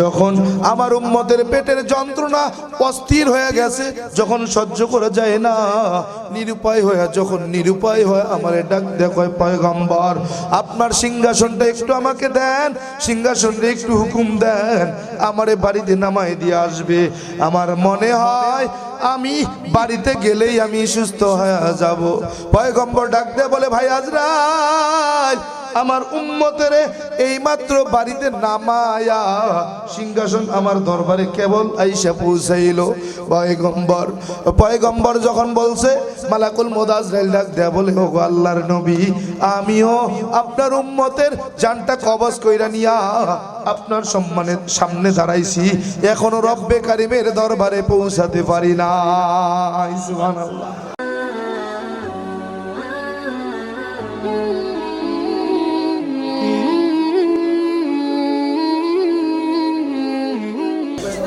যখন আমার উম্মতের পেটের যন্ত্রণা অস্থির হয়ে গেছে, যখন সহ্য করা যায় না, নিরুপায় হয়ে, যখন নিরুপায় হয় আমার ডাক দেখো পয়গম্বর, আপনার সিংহাসনটা একটু আমাকে দেন, সিংহাসনটা একটু হুকুম দেন, আমারে বাড়িতে নামাই দিয়ে আসবে। আমার মনে হয় আমি বাড়িতে গেলেই আমি সুস্থ হয়ে যাব। পয়গম্বর ডাক দে বলে, ভাই আজরাইল আমার উম্মতের এই মাত্র বাড়িতে নামায়া সিংহাসন আমার দরবারে কেবল আইসা পৌঁছাইল। পয়গম্বর পয়গম্বর যখন বলছে, মালাকুল মোদাজরাইল ডাক দেয়া বলে ও আল্লাহর নবী, আমিও আপনার উম্মতের জানটা কবজ কইরা নিয়া আপনার সম্মানের সামনে দাঁড়াইছি। এখনও রব্বে কারিমের দরবারে পৌঁছাতে পারি না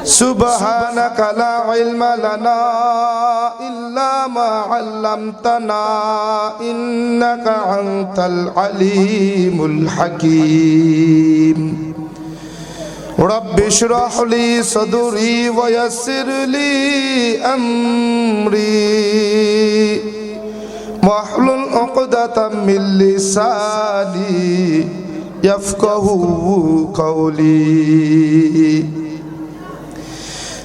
سبحانك لا علم لنا إلا ما علمتنا إنك أنت العليم الحكيم رب اشرح لي صدري ويسر لي أمري واحلل عقدة من لساني يفقه قولي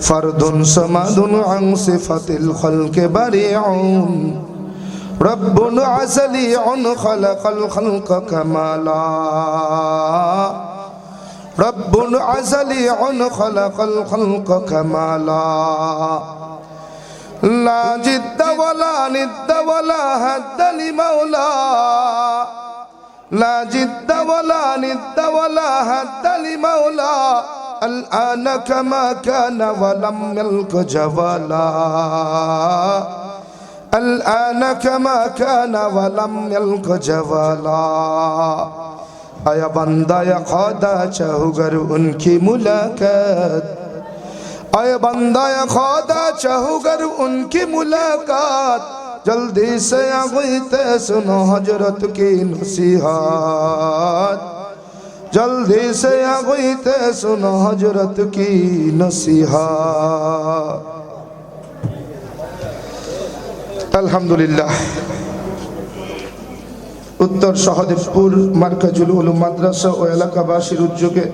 فرد صمد عن صفة الخلق بريع. رب عزلي خلق الخلق كمالا رب عزلي خلق الخلق كمالا لا جد ولا ند ولا هد لمولا. لا جد ولا ند ولا هد لمولا. الان کما كان ولم ملک جوالا. الان کما كان ولم ملک جوالا. آیا بندہ یا خدا چاہو گر ان کی ملاقات. آیا بندہ یا خدا چاہو گر ان کی ملاقات. جلدی سے آگئی تے سنو حجرت کی نصیحات জলদি সে আগুইতে শুন হজরত কি নসিহা। আলহামদুলিল্লাহ। উত্তর সহদেবপুর, মার্কাজুল উলুম মাদ্রাসা ও এলাকাবাসীর উদ্যোগে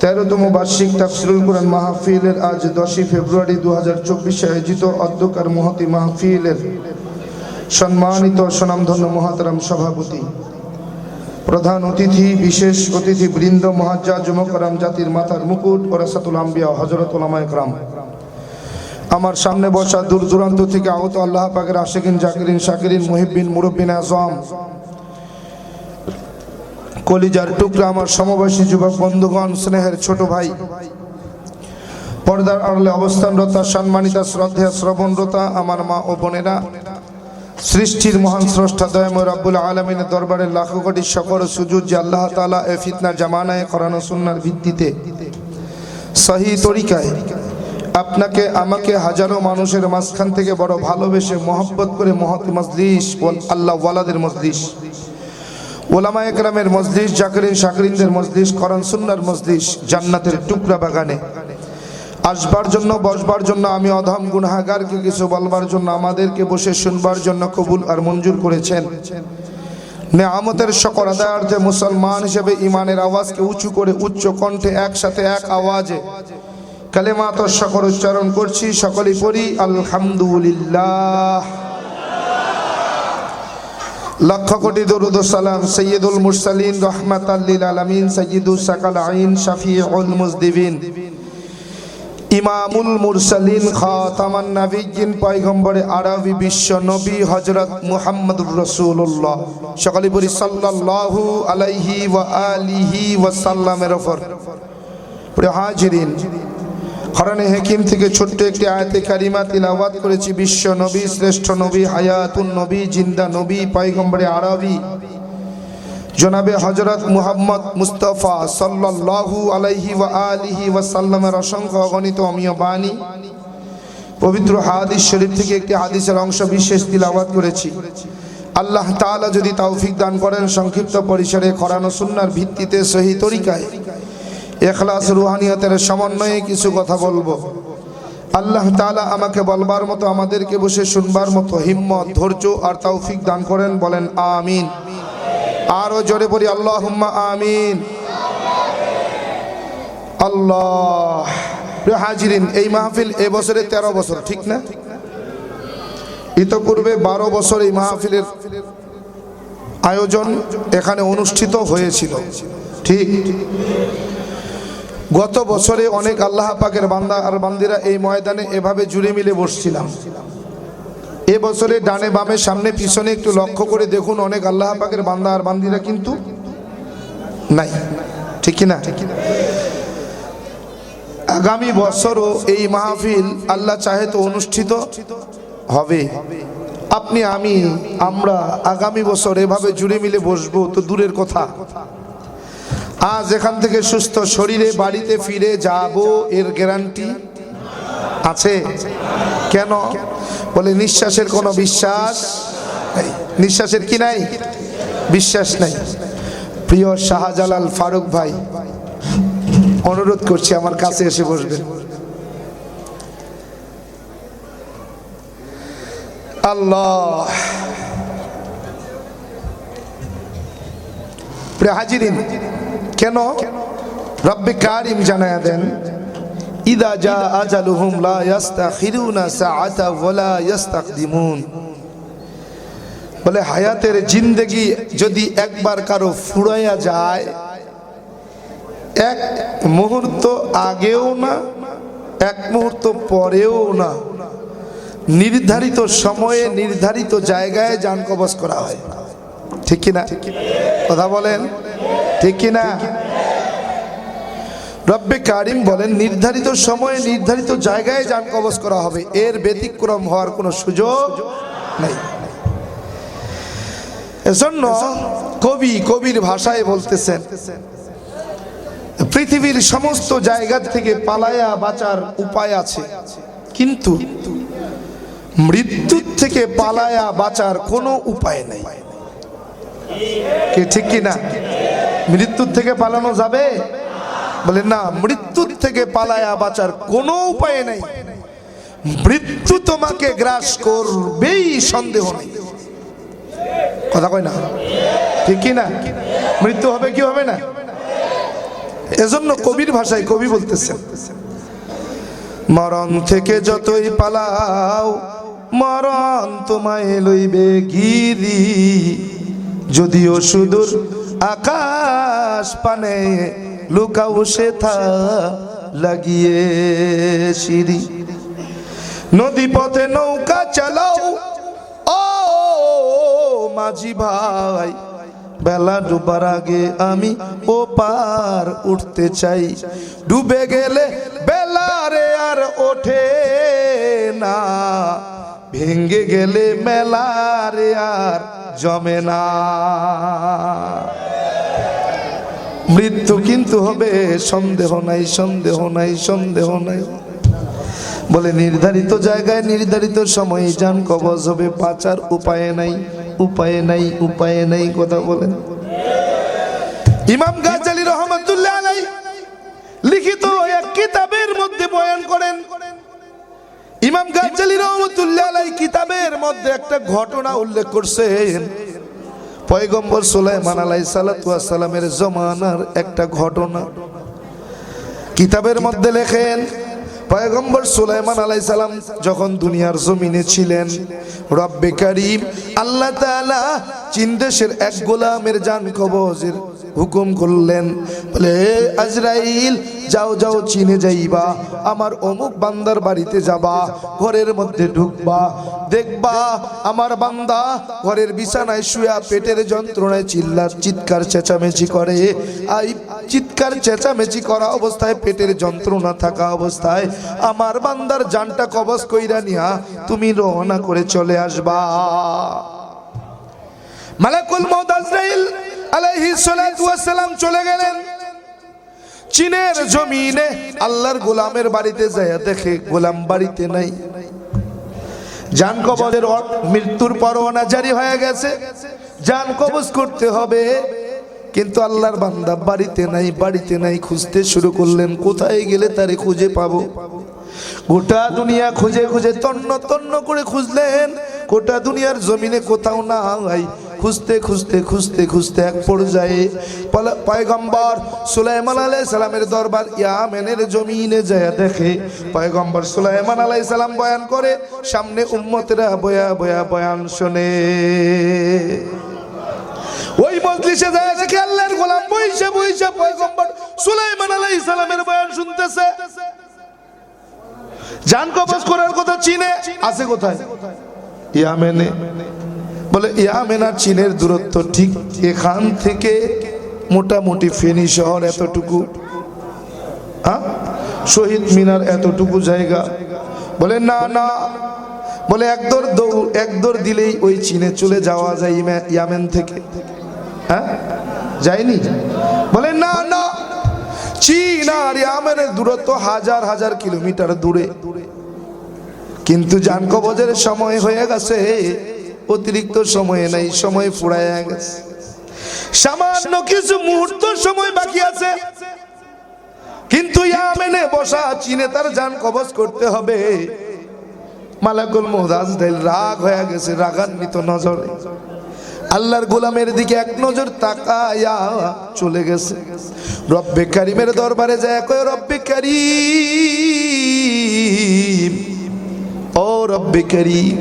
তেরোতম বার্ষিক তাফসিরুল কোরআন মাহফিলের আজ দশই ফেব্রুয়ারি দু হাজার চব্বিশে আয়োজিত অধ্যকার মহতি মাহফিলের সম্মানিত সুনামধন্য মহাতারাম সভাপতি প্রধান অতিথি, বিশেষ অতিথি বৃন্দ মহাজা জুমকরাম জাতির মাথার মুকুট, ওরাসাতুল আম্বিয়া হজরত ওলামায়করাম আমার সামনে বসা দূর দূরান্ত থেকে আহত আল্লাহ পাকের আশেকিন, জাকিরিন, শাকিরিন মুহিবিন মুরব্বিন, আজম। কলিজার টুকরা আমার সমবাসী যুবক বন্ধুগণ, স্নেহের ছোট ভাই। পর্দার আড়লে অবস্থানরতা, সম্মানিতা শ্রদ্ধা শ্রবণরতা আমার মা ও বোনেরা। সৃষ্টির মহান স্রষ্টা দয়াময় রাব্বুল আলমিনের দরবারে লাখো কোটি সকল সুযোগ যে আল্লাহ তালা এ ফিতনা জামানায় করানো সুন্নার ভিত্তিতে। সহি তরিকায় আপনাকে, আমাকে হাজারো মানুষের মাঝখান থেকে বড় ভালোবেসে মহব্বত করে মহৎ মজলিস আল্লাহ ওয়ালাদের মজলিস, ওলামা একরামের মজলিস, জাকরিন শাকরিনদের মজলিস করন সুন্নার মজলিস, জান্নাতের টুকরা বাগানে। আসবার জন্য, বসবার জন্য, আমি অধম গুনাগারকে কিছু বলবার জন্য, আমাদেরকে বসে শুনবার জন্য কবুল আর মঞ্জুর করেছেন। নেয়ামতের শকর আদায়ার্থে মুসলমান হিসেবে ইমানের আওয়াজকে উঁচু করে উচ্চ কণ্ঠে একসাথে এক আওয়াজে কালেমা তো শকর উচ্চারণ করছি, সকলেই পড়ি, আলহামদুলিল্লাহ। লক্ষ কোটি দরুদ সালাম সৈয়দুল মুরসালিন রহমাত আল্লিল আলমিন সৈয়দুল সাকাল আইন, শাফিউল মুজদিবিন। ইমামুল মুরসালিন খাতামান নাবিয়িন পয়গম্বরে আরবি বিশ্ব নবী হযরত মুহাম্মদুর রাসূলুল্লাহ। সকলে বলি সাল্লাল্লাহু আলাইহি ওয়া আলিহি ওয়া সাল্লামের প্রিয় হাজিরিন হরণে হেকিম থেকে ছোট্ট একটি আয়াতে কারিমা তিলাওয়াত করেছি। বিশ্ব নবী, শ্রেষ্ঠ নবী, হায়াতুন নবী, জিন্দা নবী, পয়গম্বরে আরবি। জনাবে হজরত মুহাম্মদ মুস্তফা সাল্লাল্লাহু আলাইহি ওয়া আলিহি ওয়াসাল্লামের অসংখ্য অগণিত অমীয় বাণী। পবিত্র হাদিস শরীফ থেকে একটি হাদিসের অংশ বিশেষ তিলাওয়াত করেছি। আল্লাহ তাআলা যদি তৌফিক দান করেন, সংক্ষিপ্ত পরিসরে করানো সুন্নার ভিত্তিতে সহি তরিকায় এখলাস রুহানিয়তের সমন্বয়ে কিছু কথা বলব। আল্লাহ তাআলা আমাকে বলবার মতো, আমাদেরকে বসে শুনবার মতো হিম্মত, ধৈর্য আর তৌফিক দান করেন, বলেন আমিন। আরও জোরে পড়ি আল্লাহ আমিন। আল্লাহ। হাজিরিন, এই মাহফিল এ বছরে তেরো বছর, ঠিক না? ইতপূর্বে বারো বছর এই মাহফিলের আয়োজন এখানে অনুষ্ঠিত হয়েছিল, ঠিক? গত বছরে অনেক আল্লাহ পাকের বান্দা আর বান্দিরা এই ময়দানে এভাবে জুড়ে মিলে বসছিলাম। এ বছরে ডানে বামে সামনে পিছনে একটু লক্ষ্য করে দেখুন, অনেক আল্লাহ পাকের বান্দা আর বান্দিরা কিন্তু নাই। ঠিক না আগামী বছরও এই মাহফিল আল্লাহ চাহে তো অনুষ্ঠিত হবে। আপনি, আমি, আমরা আগামী বছর এভাবে জুড়ে মিলে বসবো তো দূরের কথা। আজ এখান থেকে সুস্থ শরীরে বাড়িতে ফিরে যাব এর গ্যারান্টি আছে। কেন? বলে, নিঃশ্বাসের কোনো বিশ্বাস নেই। নিঃশ্বাসের কি নাই? বিশ্বাস নাই। প্রিয় শাহজালাল ফারুক ভাই, অনুরোধ করছি আমার কাছে এসে বসবেন। আল্লাহ। হাজিরিন, কেন? রব্বে কারিম জানায়া দেন ইদা জা আজালুহুম লা ইয়াস্তাখিরুনা সাআতা ওয়ালা ইয়াস্তাকদিমুন। বলে হায়াতের জিন্দেগি যদি একবার কারও ফুরাইয়া যায়, এক মুহূর্ত আগেও না, এক মুহূর্ত পরেও না, নির্ধারিত সময়ে নির্ধারিত জায়গায় যান কবজ করা হয়। ঠিক কিনা? কথা বলেন? ঠিক কিনা? রব্বে কারিম বলেন, নির্ধারিত সময়ে নির্ধারিত জায়গায় যান কবজ করা হবে। এর ব্যতিক্রম হওয়ার কোনো সুযোগ নেই। এজন্য কবি কবির ভাষায় বলতেছেন, পৃথিবীর সমস্ত জায়গা থেকে পালায়া বাঁচার উপায় আছে। কিন্তু মৃত্যুর থেকে পালায়া বাঁচার কোনো উপায় নেই। কে ঠিক কি না? মৃত্যুর থেকে পালানো যাবে? বলে না, মৃত্যুর থেকে পালায়া বাঁচার কোনো উপায় নেই। মৃত্যু তোমাকে গ্রাস করবেই, সন্দেহ নেই। কথা কয় না? ঠিক না? মৃত্যু হবে কি হবে না? এজন্য কবির ভাষায় কবি বলতেছেন, মরণ থেকে যতই পালাও, মরণ তোমায় লইবে গিরি। যদিও সুদূর আকাশ পানে লুকাও সেথা লাগিয়ে সিঁড়ি। নদী পথে নৌকা চালাও। ও মাঝি ভাই, বেলা ডুবার আগে আমি ও পার উঠতে চাই। ডুবে গেলে বেলারে আর ওঠে না। ভেঙ্গে গেলে মেলারে আর জমে না। মৃত্যু কিন্তু হবে, সন্দেহ নাই সন্দেহ নাই সন্দেহ নাই। বলে, নির্ধারিত জায়গায় নির্ধারিত সময়ে যান, কবজ হবে বাঁচার উপায় নাই উপায় নাই উপায় নাই কথা বলেন। ইমাম গাজালি রহমতুল্লাহ আলাই লিখিত এক কিতাবের মধ্যে বয়ান করেন। ইমাম গাজ্জালি রহমতুল্লাহ আলাই কিতাবের মধ্যে একটা ঘটনা উল্লেখ করছেন। পয়গম্বর সুলাইমান আলাই সালাতামের জমানার একটা ঘটনা। কিতাবের মধ্যে লেখেন, পয়গম্বর সুলাইমান আলাই সালাম যখন দুনিয়ার জমিনে ছিলেন, রব্বে কারিম, আল্লাহ তালা চীন দেশের এক গোলামের জান কবজের হুকুম করলেন, বলে আজরাইল, যাও যাও, চিনে যাইবা, আমার অমুক বান্দার বাড়িতে যাবা, ঘরের মধ্যে ঢুকবা, দেখবা, আমার বান্দা ঘরের বিছানায় শুয়া পেটের যন্ত্রণায় চিল্লার চিৎকার চেঁচামেচি করে। আই, চিৎকার চেঁচামেচি করা অবস্থায়, পেটের যন্ত্রণা থাকা অবস্থায়, আমার বান্দার জানটা কবজ কইরা নিয়া তুমি রওনা করে চলে আসবা। মালাকুল মউত আজরাইল সালাম চলে গেলেন। চীনের জমিনে আল্লাহর গোলামের বাড়িতে যায় দেখে গোলাম বাড়িতে নাই। জান কবজের মৃত্যুর পরোয়ানা জারি হয়ে গেছে। জান কবজ করতে হবে। কিন্তু আল্লাহর বান্দা বাড়িতে নাই বাড়িতে নাই, খুঁজতে শুরু করলেন, কোথায় গেলে তারে খুঁজে পাবো? গোটা দুনিয়া খুঁজে খুঁজে তন্ন তন্ন করে খুঁজলেন। গোটা দুনিয়ার জমিনে কোথাও না হয় খুঁজতে খুঁজতে খুঁজতে খুঁজতে এক পর্যায়ে পয়গম্বর সুলাইমান আলাই সালামের দরবার ইয়ামেনের জমিনে যায় দেখে। পয়গম্বর সুলাইমান আলাই সালাম বয়ান করে, সামনে উম্মতেরা বয়া বয়া বয়ান শোনে। ওই মজলিসে যায় দেখে আল্লাহর গোলাম বইসে বইসে পয়গম্বর সুলাইমান আলাইহিস সালামের বয়ান শুনতেছে। জান কবজ করার কথা চীনে? আছে কোথায়? ইয়ামেনে। বলে, ইয়ামেন আর চীনের দূরত্ব ঠিক এখান থেকে মোটামুটি ফেনী শহর এতটুকু। হ্যাঁ? শহীদ মিনার এতটুকু জায়গা। বলে, না না। বলে একদর দৌড় একদর দিলেই ওই চীনে চলে যাওয়া যায় ইয়ামেন থেকে। হ্যাঁ? যায়নি? বলে, না না। চীন আর ইয়ামেনের দূরত্ব হাজার হাজার কিলোমিটার দূরে। কিন্তু জান কবজের সময় হয়ে গেছে। অতিরিক্ত সময় নাই, সময় ফুরায় গেছে। সামান্য কিছু মুহূর্ত সময় বাকি আছে। কিন্তু ইয়ামেনে বসা চীনে তার জান কবজ করতে হবে। মালাকুল মোহদাজ রাগ হয়ে গেছে, রাগান্বিত নজরে। আল্লাহর গোলামের দিকে এক নজর তাকায়া চলে গেছে। রব্বে কারিমের দরবারে যায় কয়, রব্বে কারিম। রব্বে কারিম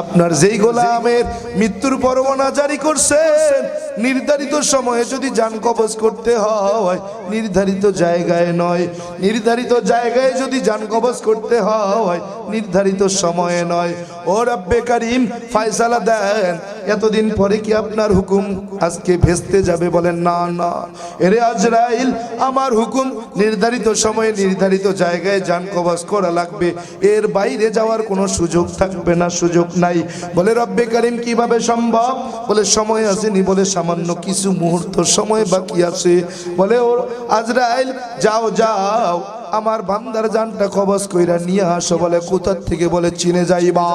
আপনার যেই গোলামের মৃত্যুর পরোয়ানা জারি করছেন। নির্ধারিত সময়ে যদি যান কবজ করতে হয় নির্ধারিত জায়গায় নয় নির্ধারিত জায়গায় যদি যান কবজ করতে হয় নির্ধারিত সময়ে নয়। ও রব্বে কারিম ফায়সালা দেন এতদিন পরে কি আপনার হুকুম? আজকে ভেস্তে যাবে বলেন, না না। এরে আজরাইল, আমার হুকুম নির্ধারিত সময়ে নির্ধারিত জায়গায় যান কবজ করা লাগবে। এর বাইরে যাওয়ার কোনো সুযোগ থাকবে না, সুযোগ নাই। বলে, রব্বে কারিম, কীভাবে সম্ভব? বলে, সময় আসেনি বলে, সামান্য কিছু মুহূর্ত সময় বাকি আছে। বলে, ও আজরাইল, যাও যাও। আমার বান্দার জানটা কবজ কইরা নিয়ে আসো বলে কোথার থেকে বলে চিনে যাইবা।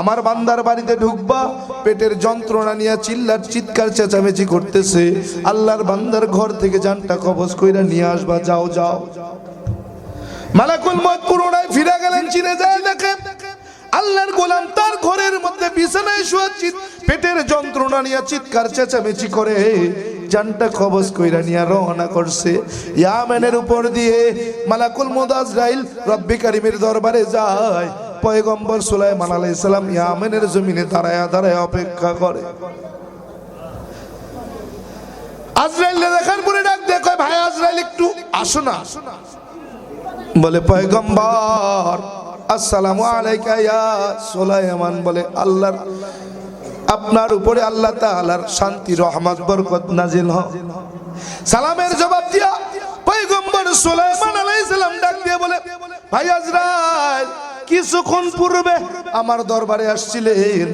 আমার বান্দার বাড়িতে ঢুকবা, পেটের যন্ত্রণা নিয়ে চিল্লার চিৎকার চেঁচামেচি করতেছে। আল্লাহর বান্দার ঘর থেকে জানটা কবজ কইরা নিয়ে আসবা, যাও যাও। মালাকুল মত পুরোটাই ফিরে গেলেন, চিনে যায় দেখে আল্লাহর গোলাম তার ঘরের মধ্যে বিছানায় শুয়ে পেটের যন্ত্রণা নিয়ে চিৎকার চেঁচামেচি করে। জানটা কবজ কইরা নিয়ে রওনা করছে। ইয়ামেনের উপর দিয়ে মালাকুল মুদাজরাইল রব্বি কারিমের দরবারে যায়। পয়গম্বর সুলাইমান আলাইহিস সালাম ইয়ামেনের জমিনে দাঁড়ায় দাঁড়ায় অপেক্ষা করে। আজরাইল দেখার পরে ডাক দিয়ে, কয়, ভাই আজরাইল, একটু আসো না। বলে, পয়গম্বর, আসসালামু আলাইকা ইয়া সুলাইমান। বলে, আল্লাহর আপনার উপরে আল্লাহ তাআলার শান্তি, রহমত, বরকত নাজিল হোক। সালামের জবাব দিয়া পয়গম্বর সুলাইমান আলাইহিস সালাম ডাক দিয়ে বলে, ভাই আজরাইল, কিছুক্ষণ পূর্বে আমার দরবারে আসছিলেন।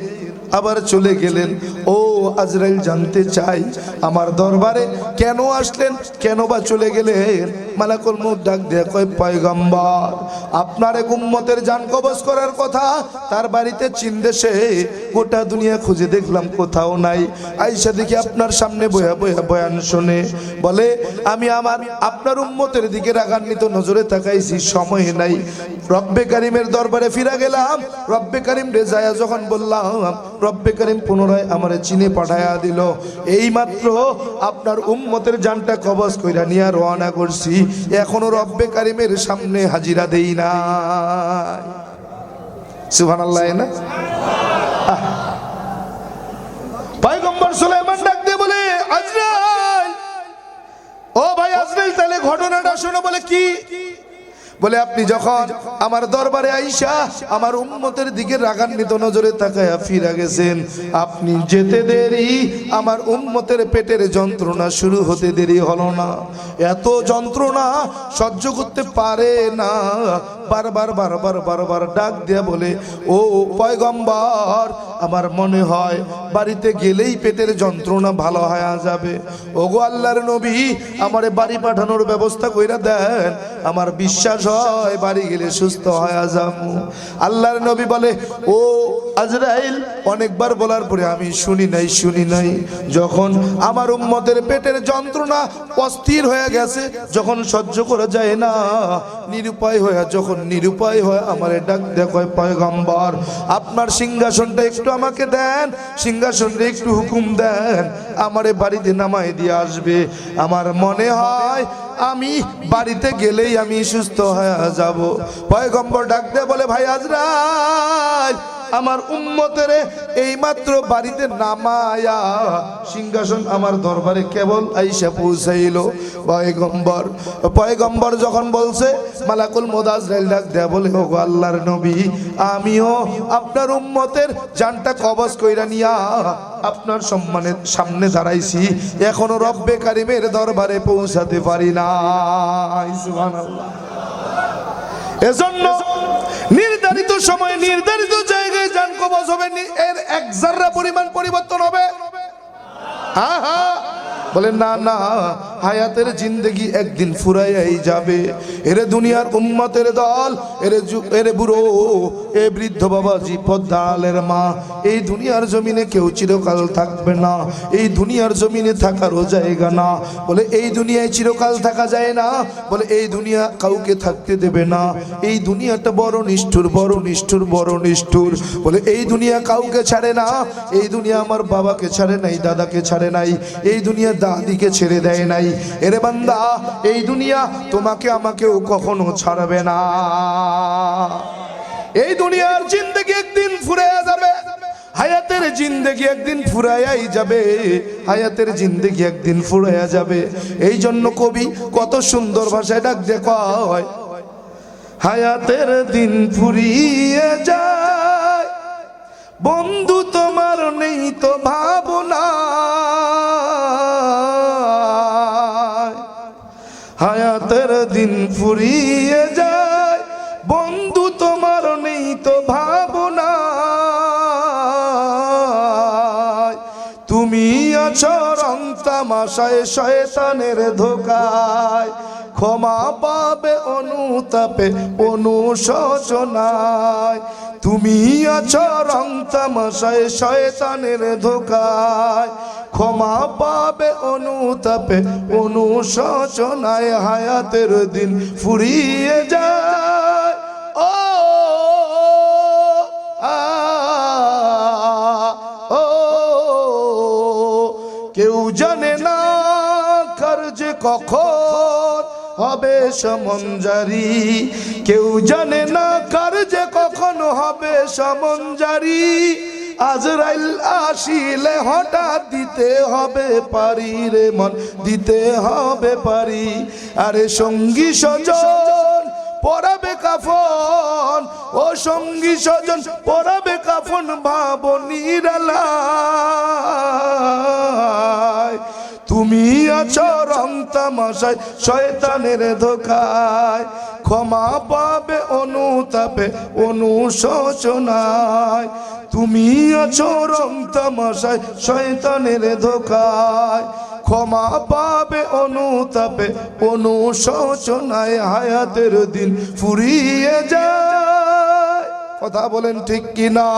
আবার চলে গেলেন। ও আজরাইল জানতে চাই, আমার দরবারে কেন আসলেন? কেন বা চলে গেলেন? মালাকুল মুখ ডাক দিয়ে কয়, পয়গম্বর, আপনার এক উম্মতের জান কবজ করার কথা। তার বাড়িতে চীন দেশে গোটা দুনিয়া খুঁজে দেখলাম, কোথাও নাই। আইসা দেখি আপনার সামনে বয়া বয়া বয়ান শুনে। বলে, আমি আমার, আপনার উম্মতের দিকে রাগান্বিত নজরে তাকাইছি, সময় নাই। রব্বে কারিমের দরবারে ফিরা গেলাম। রব্বে কারিম রেজায়া যখন বললাম রব্বে করিম পুনরায় আমার চিনে পাঠায়া দিল। এই মাত্র আপনার উম্মতের জানটা কবজ কইরা নিয়ে রওনা করছি। এখনও রব্বে কারিমের সামনে হাজিরা দেই না সুহান আল্লাহ না? আহ। পয়গম্বর সুলাইমান ডাক দিয়ে বলে, আজরাইল! ও ভাই, আজরাইল, তাহলে ঘটনাটা শোনো বলে কি? বলে, আপনি যখন আমার দরবারে আইসা আমার উম্মতের দিকে রাগান্বিত নজরে তাকায়া ফিরা গেছেন, আপনি যেতে দেরি, আমার উম্মতের পেটের যন্ত্রণা শুরু হতে দেরি হলো না। এত যন্ত্রণা সহ্য করতে পারে না। বারবার বারবার বারবার ডাক দেয়া বলে, ও পয়গম্বর, আমার মনে হয় বাড়িতে গেলেই পেটের যন্ত্রণা ভালো হয়ে যাবে। ও গো আল্লাহর নবী, আমারে বাড়ি পাঠানোর ব্যবস্থা কইরা দেন। আমার বিশ্বাস হয় বাড়ি গেলে সুস্থ হয়ে যাব। আল্লাহর নবী বলে, ও আজরাইল অনেকবার বলার পরে আমি শুনি নাই শুনি নাই। যখন আমার উম্মতের পেটের যন্ত্রণা অস্থির হয়ে গেছে, যখন সহ্য করা যায় না, নিরুপায় হয়ে, যখন নিরুপায় হয় আমার ডাক দেখয় পয়গম্বর, আপনার সিংহাসনটা একটু আমাকে দেন, সিংহাসনটা একটু হুকুম দেন, আমারে বাড়িতে নামাই দিয়ে আসবে। আমার মনে হয় আমি বাড়িতে গেলেই আমি সুস্থ হয়ে যাব। পয়গম্বর ডাক দেয়, বলে, ভাই আজরাইল আমার উম্মতের এই মাত্র বাড়িতে নামায়া সিংহাসন আমার দরবারে কেবল আইসা পৌঁছাইল। পয়গম্বর পয়গম্বর যখন বলছে, মালাকুল মোদাজরাইল ডাক বলে গো আল্লাহর নবী, আমিও আপনার উম্মতের জানটা কবজ কইরা নিয়া আপনার সম্মানের সামনে দাঁড়াইছি। এখনও রব্বে কারিমের দরবারে পৌঁছাতে পারি না এজন্য নির্ধারিত সময়ে নির্ধারিত নি- এর এক জাররা পরিমাণ পরিবর্তন হবে। হ্যাঁ হ্যাঁ। বলে না না। হায়াতের জিন্দগি একদিন ফুরাইয়াই যাবে। এরে দুনিয়ার উম্মতের দল, এরে এরে বুড়ো, এ বৃদ্ধ বাবাজি পদ্মালের মা। এই দুনিয়ার জমিনে কেউ চিরকাল থাকবে না, এই দুনিয়ার জমিনে থাকারও জায়গা না। বলে, এই দুনিয়ায় চিরকাল থাকা যায় না, বলে, এই দুনিয়া কাউকে থাকতে দেবে না। এই দুনিয়াটা বড় নিষ্ঠুর বড় নিষ্ঠুর বড় নিষ্ঠুর। বলে, এই দুনিয়া কাউকে ছাড়ে না, এই দুনিয়া আমার বাবাকে ছাড়ে নাই, দাদাকে ছাড়ে নাই, এই দুনিয়া দাদিকে ছেড়ে দেয় নাই। এরে বান্দা, এই দুনিয়া তোমাকে আমাকেও কখনো ছাড়বে না। এই দুনিয়ার জিন্দগি একদিন ফুরে যাবে, হায়াতের জিন্দগি একদিন ফুরাইয়াই যাবে, হায়াতের জিন্দগি একদিন ফুরাইয়া যাবে। এই জন্য কবি কত সুন্দর ভাষায় ডাক দেখায় হায়াতের দিন ফুরিয়ে যায়। বন্ধু তোমার নেই তো ভাবনা হায়াতের দিন ফুরিয়ে যায়। বন্ধু তোমার নেই তো ভাবনা। তুমি আছো রং তামাশায় শয়তানের ধোকায়। ক্ষমা পাবে অনুতাপে অনুশোচনায়। তুমি আছো রং তামাশায় শয়তানের ধোকায়। ক্ষমা পাবে অনুতাপে, অনুশোচনায় হায়াতের দিন ফুরিয়ে যায়। ও, আ, ও, কেউ জানে না কার যে কখন হবে সমঞ্জারি কেউ জানে না কার যে কখন হবে সমঞ্জারি আজরাইল আসিলে হঠাৎ দিতে হবে পারি রে মন, দিতে হবে পারি। আরে সঙ্গী সজন পরাবে কাফন, ও সঙ্গী স্বজন, পরাবে কাফন ভাব নিরালায় তুমি আছো রং তামাশায়, শয়তানের ধোকায়। ক্ষমা পাবে, অনুতাপে অনুশোচনায়। তুমি আছো রং তামাশায়, শয়তানের ধোকায়। ক্ষমা পাবে, অনুতাপে অনুশোচনায়, হায়াতের দিন ফুরিয়ে যায়। কথা বলেন ঠিক কিনা?